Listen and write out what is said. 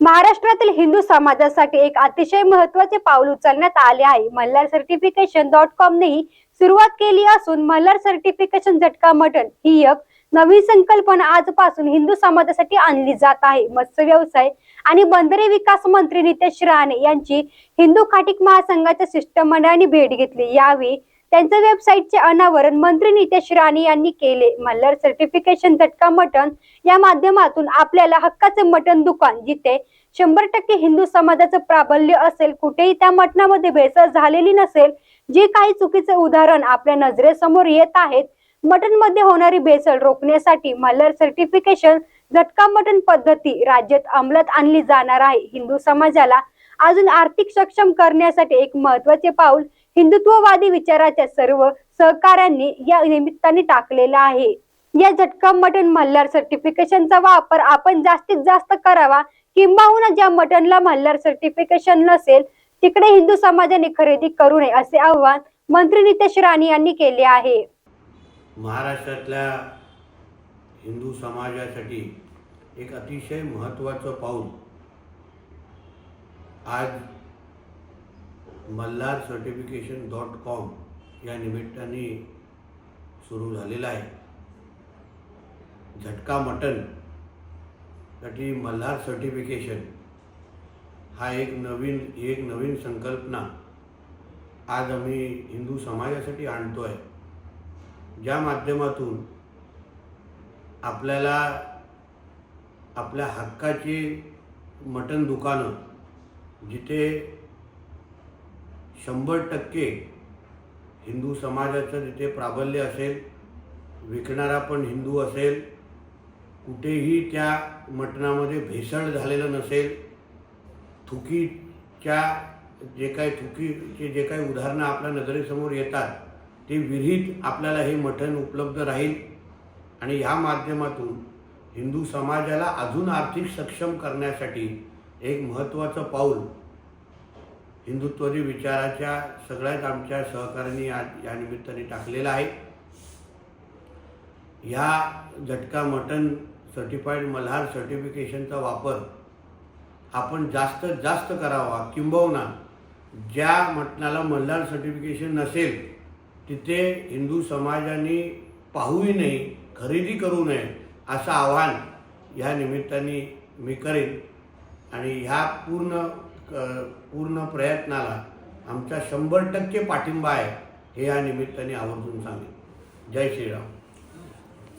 महाराष्ट्रातील हिंदू समाजासाठी एक अतिशय महत्त्वाचे पाऊल उचलण्यात आले आहे. मल्हार सर्टिफिकेशन डॉट कॉम नेही सुरुवात केली असून मल्हार सर्टिफिकेशन झटका मटन ही एक नवीन संकल्पना आजपासून हिंदू समाजासाठी आणली जात आहे. मत्स्य व्यवसाय आणि बंदरे विकास मंत्री नितेश राणे यांची हिंदू खाटीक महासंघाच्या शिष्टमंडळाने भेट घेतली. यावेळी त्यांच्या वेबसाईटचे अनावरण मंत्री नितेश राणे यांनी केले. मल्हार सर्टिफिकेशन झटका मटन या माध्यमातून आपल्याला हक्काचे मटन दुकान जिथे शंभर टक्के हिंदू समाजाचं प्राबल्य असेल कुठेही त्या मटणामध्ये भेसळ झालेली नसेल जे काही चुकीचे उदाहरण आपल्या नजरेसमोर येत आहेत मटणमध्ये होणारी भेसळ रोखण्यासाठी मल्हार सर्टिफिकेशन झटका मटण पद्धती राज्यात अंमलात आणली जाणार आहे. हिंदू समाजाला अजून आर्थिक सक्षम करण्यासाठी एक महत्त्वाचे पाऊल हिंदुत्ववादी विचाराच्या सर्व सहकाऱ्यांनी या निमित्ताने टाकलेला आहे. या झटका मटन मल्हार सर्टिफिकेशनचा वापर आपण जास्तीत जास्त करावा किंबहुना ज्या मटनला मल्हार सर्टिफिकेशन नसेल तिकडे हिंदू समाजाने खरेदी करू नये असे आवाहन मंत्री नितेश राणे यांनी केले आहे. महाराष्ट्रातल्या हिंदू समाजासाठी एक अतिशय महत्वाचं पाऊल आज मल्हार सर्टिफिकेशन डॉट कॉम या निमित्ताने सुरू झालेलं आहे. झटका मटनसाठी मल्हार सर्टिफिकेशन हा एक नवीन एक नवीन संकल्पना आज आम्ही हिंदू समाजासाठी आणतो आहे ज्या माध्यमातून आपल्याला आपल्या हक्काची मटण दुकानं जिथे शंभर टक्के हिंदू समाजाचं जिथे प्राबल्य असेल विकणारा पण हिंदू असेल कुठेही त्या मटणामध्ये भेसळ झालेलं नसेल थुकीच्या जे काही थुकीचे जे काही उदाहरणं आपल्या नजरेसमोर येतात ते विरहित आपल्याला हे मठण उपलब्ध राहील. आणि ह्या माध्यमातून हिंदू समाजाला अजून आर्थिक सक्षम करण्यासाठी एक महत्त्वाचं पाऊल हिंदुत्वरी विचाराच्या सगळ्याच आमच्या सहकाऱ्यांनी आज या निमित्ताने टाकलेला आहे. ह्या झटका मटन सर्टिफाईड मल्हार सर्टिफिकेशनचा वापर आपण जास्त जास्त करावा किंबहुना ज्या मटणाला मल्हार सर्टिफिकेशन नसेल तिथे हिंदू समाजाने पाहूही नाही खरेदी करू नये असं आव्हान ह्या निमित्ताने मी करेन. आणि ह्या पूर्ण पूर्ण प्रयत्नाला आमचा शंभर टक्के पाठिंबा आहे हे या निमित्ताने आवर्जून सांगेन. जय श्रीराम.